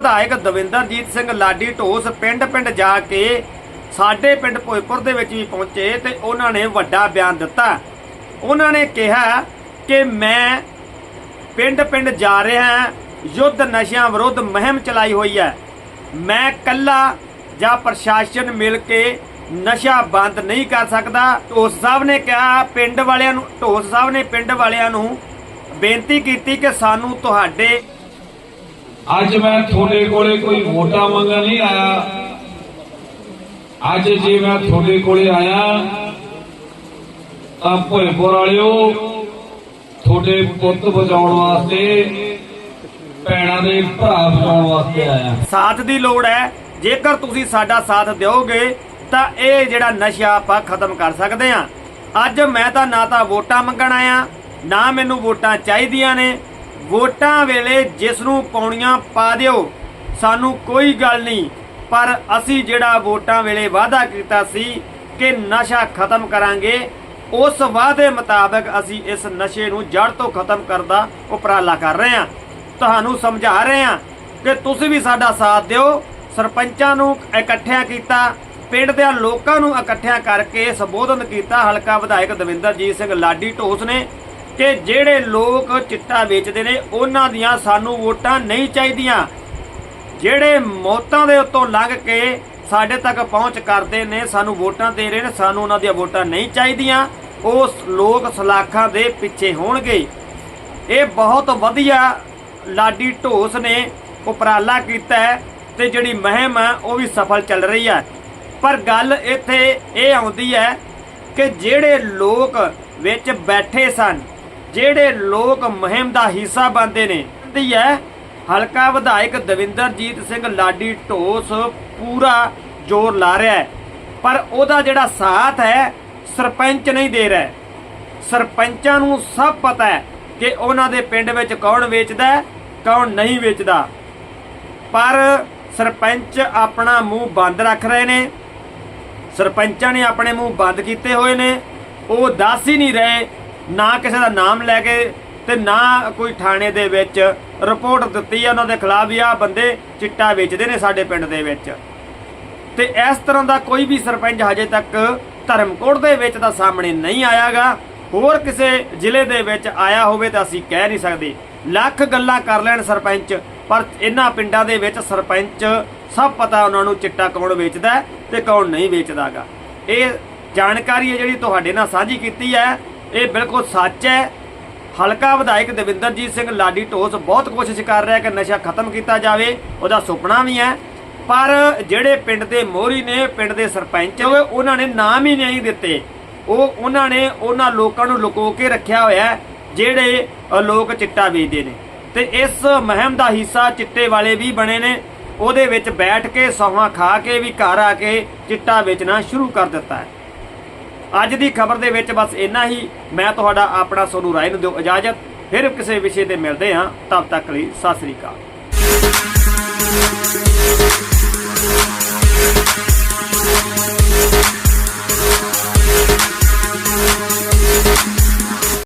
ਵਿਧਾਇਕ ਦਵਿੰਦਰਜੀਤ ਸਿੰਘ ਲਾਡੀ ਢੋਸ ਪਿੰਡ-ਪਿੰਡ ਜਾ ਕੇ ਸਾਡੇ ਪਿੰਡ ਭੋਇਪੁਰ ਦੇ ਵਿੱਚ ਵੀ ਪਹੁੰਚੇ ਤੇ ਉਹਨਾਂ ਨੇ ਵੱਡਾ ਬਿਆਨ ਦਿੱਤਾ। ਉਹਨਾਂ ਨੇ ਕਿਹਾ ਕਿ ਮੈਂ ਪਿੰਡ-ਪਿੰਡ ਜਾ ਰਿਹਾ ਯੁੱਧ ਨਸ਼ਿਆਂ ਵਿਰੁੱਧ ਮੁਹਿੰਮ ਚਲਾਈ ਹੋਈ ਹੈ। ਮੈਂ ਕੱਲਾ ਜਾਂ ਪ੍ਰਸ਼ਾਸਨ ਮਿਲ ਕੇ ਨਸ਼ਾ ਬੰਦ ਨਹੀਂ ਕਰ ਸਕਦਾ। ਢੋਸ ਸਾਹਿਬ ਨੇ ਕਿਹਾ, ਪਿੰਡ ਵਾਲਿਆਂ ਨੂੰ, ਢੋਸ ਸਾਹਿਬ ਨੇ ਪਿੰਡ ਵਾਲਿਆਂ ਨੂੰ ਬੇਨਤੀ ਕੀਤੀ ਕਿ ਸਾਨੂੰ ਤੁਹਾਡੇ ਅੱਜ ਮੈਂ ਤੁਹਾਡੇ ਕੋਲੇ ਕੋਈ ਵੋਟਾਂ ਮੰਗਣ ਨਹੀਂ ਆਇਆ। ਅੱਜ ਜੇ ਮੈਂ ਤੁਹਾਡੇ ਕੋਲੇ ਆਇਆ, ਤਾਂ ਭੋਇਪੁਰ ਵਾਲਿਓ, ਤੁਹਾਡੇ ਪੁੱਤ ਬਚਾਉਣ ਵਾਸਤੇ, ਭੈਣਾਂ ਦੇ ਭਰਾ ਬਚਾਉਣ ਵਾਸਤੇ ਆਇਆ। ਸਾਥ ਦੀ ਲੋੜ ਹੈ। ਜੇਕਰ ਤੁਸੀਂ ਸਾਡਾ ਸਾਥ ਦਿਓਗੇ, ਤਾਂ ਇਹ ਜਿਹੜਾ ਨਸ਼ਾ ਆਪਾਂ ਖਤਮ ਕਰ ਸਕਦੇ ਹਾਂ। ਅੱਜ ਮੈਂ ਤਾਂ ਨਾ ਤਾਂ ਵੋਟਾਂ ਮੰਗਣ ਆਇਆ, ਨਾ ਮੈਨੂੰ ਵੋਟਾਂ ਚਾਹੀਦੀਆਂ ਨੇ ਵੋਟਾਂ ਵੇਲੇ ਜਿਸ ਨੂੰ ਪਾਉਣੀਆਂ ਪਾ ਦਿਓ। ਸਾਨੂੰ ਕੋਈ ਗੱਲ ਨਹੀਂ, ਪਰ ਅਸੀਂ ਜਿਹੜਾ ਵੋਟਾਂ ਵੇਲੇ ਵਾਅਦਾ ਕੀਤਾ ਸੀ ਕਿ ਨਸ਼ਾ ਖਤਮ ਕਰਾਂਗੇ, ਉਸ ਵਾਅਦੇ ਮੁਤਾਬਕ ਅਸੀਂ ਇਸ ਨਸ਼ੇ ਨੂੰ ਜੜ ਤੋਂ ਖਤਮ ਕਰਨ ਦਾ ਉਪਰਾਲਾ ਕਰ ਰਹੇ ਹਾਂ। ਤੁਹਾਨੂੰ ਸਮਝਾ ਰਹੇ ਹਾਂ ਕਿ ਤੁਸੀਂ ਵੀ ਸਾਡਾ ਸਾਥ ਦਿਓ। ਸਰਪੰਚਾਂ ਨੂੰ ਇਕੱਠਿਆਂ ਕੀਤਾ, ਪਿੰਡ ਦੇ ਲੋਕਾਂ ਨੂੰ ਇਕੱਠਿਆਂ ਕਰਕੇ ਸੰਬੋਧਨ ਕੀਤਾ। ਹਲਕਾ ਵਿਧਾਇਕ ਦਵਿੰਦਰਜੀਤ ਸਿੰਘ ਲਾਡੀ ਢੋਸ ਨੇ ਕਿ ਜਿਹੜੇ ਲੋਕ ਚਿੱਟਾ ਵੇਚਦੇ ਨੇ, ਉਹਨਾਂ ਦੀਆਂ ਸਾਨੂੰ ਵੋਟਾਂ ਨਹੀਂ ਚਾਹੀਦੀਆਂ। ਜਿਹੜੇ ਮੌਤਾਂ ਦੇ ਉੱਤੋਂ ਲੰਘ ਕੇ ਸਾਡੇ ਤੱਕ ਪਹੁੰਚ ਕਰਦੇ ਨੇ, ਸਾਨੂੰ ਵੋਟਾਂ ਦੇ ਰਹੇ ਨੇ, ਸਾਨੂੰ ਉਹਨਾਂ ਦੀਆਂ ਵੋਟਾਂ ਨਹੀਂ ਚਾਹੀਦੀਆਂ, ਉਸ ਲੋਕ ਸਲਾਖਾਂ ਦੇ ਪਿੱਛੇ ਹੋਣਗੇ। ਇਹ ਬਹੁਤ ਵਧੀਆ ਲਾਡੀ ਢੋਸ ਨੇ ਉਪਰਾਲਾ ਕੀਤਾ ਹੈ ਤੇ ਜਿਹੜੀ ਮਹਿਮ ਹੈ ਉਹ ਵੀ ਸਫਲ ਚੱਲ ਰਹੀ ਹੈ ਪਰ ਗੱਲ ਇੱਥੇ ਇਹ ਆਉਂਦੀ ਹੈ ਕਿ ਜਿਹੜੇ ਲੋਕ ਵਿੱਚ ਬੈਠੇ ਸਨ ਜਿਹੜੇ ਲੋਕ ਮੁਹਿੰਮ ਦਾ ਹਿੱਸਾ ਬਣਦੇ ਨੇ। ਦੀ ਹੈ ਹਲਕਾ ਵਿਧਾਇਕ ਦਵਿੰਦਰਜੀਤ ਸਿੰਘ ਲਾਡੀ ਢੋਸ ਪੂਰਾ ਜ਼ੋਰ ਲਾ ਰਿਹਾ ਹੈ। ਪਰ ਉਹਦਾ ਜਿਹੜਾ ਸਾਥ ਹੈ, ਸਰਪੰਚ ਨਹੀਂ ਦੇ ਰਿਹਾ ਸਰਪੰਚਾਂ ਨੂੰ ਸਭ ਪਤਾ ਹੈ ਕਿ ਉਹਨਾਂ ਦੇ ਪਿੰਡ ਵਿੱਚ ਕੌਣ ਵੇਚਦਾ ਕੌਣ ਨਹੀਂ ਵੇਚਦਾ। ਪਰ ਸਰਪੰਚ ਆਪਣਾ ਮੂੰਹ ਬੰਦ ਰੱਖ ਰਹੇ ਨੇ। ਸਰਪੰਚਾਂ ਨੇ ਆਪਣੇ ਮੂੰਹ ਬੰਦ ਕੀਤੇ ਹੋਏ ਨੇ। ਉਹ ਦੱਸ ਹੀ ਨਹੀਂ ਰਹੇ ਨਾ ਕਿਸੇ ਦਾ ਨਾਮ ਲੈ ਕੇ ਤੇ ਨਾ ਕੋਈ ਥਾਣੇ ਦੇ ਵਿੱਚ ਰਿਪੋਰਟ ਦਿੱਤੀ ਹੈ ਉਹਨਾਂ ਦੇ ਖਿਲਾਫ ਵੀ ਆ ਬੰਦੇ ਚਿੱਟਾ ਵੇਚਦੇ ਨੇ ਸਾਡੇ ਪਿੰਡ ਦੇ ਵਿੱਚ। ਤੇ ਇਸ ਤਰ੍ਹਾਂ ਦਾ ਕੋਈ ਵੀ ਸਰਪੰਚ ਹਜੇ ਤੱਕ ਧਰਮਕੋਟ ਦੇ ਵਿੱਚ ਤਾਂ ਸਾਹਮਣੇ ਨਹੀਂ ਆਇਆਗਾ। ਹੋਰ ਕਿਸੇ ਜ਼ਿਲ੍ਹੇ ਦੇ ਵਿੱਚ ਆਇਆ ਹੋਵੇ ਤਾਂ ਅਸੀਂ ਕਹਿ ਨਹੀਂ ਸਕਦੇ। ਲੱਖ ਗੱਲਾਂ ਕਰ ਲੈਣ ਸਰਪੰਚ, ਪਰ ਇਹਨਾਂ ਪਿੰਡਾਂ ਦੇ ਵਿੱਚ ਸਰਪੰਚ ਸਭ ਪਤਾ ਉਹਨਾਂ ਨੂੰ ਚਿੱਟਾ ਕੌਣ ਵੇਚਦਾ ਹੈ ਤੇ ਕੌਣ ਨਹੀਂ ਵੇਚਦਾਗਾ। ਇਹ ਜਾਣਕਾਰੀ ਹੈ ਜਿਹੜੀ ਤੁਹਾਡੇ ਨਾਲ ਸਾਂਝੀ ਕੀਤੀ ਹੈ। ਇਹ ਬਿਲਕੁਲ ਸੱਚ ਹੈ। ਹਲਕਾ ਵਿਧਾਇਕ ਦਵਿੰਦਰਜੀਤ ਸਿੰਘ ਲਾਡੀ ਢੋਸ ਬਹੁਤ ਕੋਸ਼ਿਸ਼ ਕਰ ਰਿਹਾ ਕਿ ਨਸ਼ਾ ਖਤਮ ਕੀਤਾ ਜਾਵੇ, ਉਹਦਾ ਸੁਪਨਾ ਵੀ ਹੈ। ਪਰ ਜਿਹੜੇ ਪਿੰਡ ਦੇ ਮੋਹਰੀ ਨੇ, ਪਿੰਡ ਦੇ ਸਰਪੰਚ ਉਹਨਾਂ ਨੇ ਨਾਮ ਹੀ ਨਹੀਂ ਦਿੱਤੇ। ਉਹ, ਉਹਨਾਂ ਨੇ ਉਹਨਾਂ ਲੋਕਾਂ ਨੂੰ ਲੁਕੋ ਕੇ ਰੱਖਿਆ ਹੋਇਆ ਜਿਹੜੇ ਲੋਕ ਚਿੱਟਾ ਵੇਚਦੇ ਨੇ। ਤੇ ਇਸ ਮਹਿਮ ਦਾ ਹਿੱਸਾ ਚਿੱਟੇ ਵਾਲੇ ਵੀ ਬਣੇ ਨੇ। ਉਹਦੇ ਵਿੱਚ ਬੈਠ ਕੇ ਸੌਹਾਂ ਖਾ ਕੇ ਵੀ ਘਰ ਆ ਕੇ ਚਿੱਟਾ ਵੇਚਣਾ ਸ਼ੁਰੂ ਕਰ ਦਿੱਤਾ ਹੈ। ਅੱਜ ਦੀ ਖਬਰ ਦੇ ਵਿੱਚ ਬਸ ਇੰਨਾ ਹੀ। ਮੈਂ ਤੁਹਾਡਾ ਆਪਣਾ ਸੋਨੂ ਰਾਏ ਨੂੰ ਦਿਓ ਇਜਾਜ਼ਤ। ਫਿਰ ਕਿਸੇ ਵਿਸ਼ੇ ਤੇ ਮਿਲਦੇ ਹਾਂ। ਤਦ ਤੱਕ ਲਈ ਸਤਿ ਸ੍ਰੀ ਅਕਾਲ।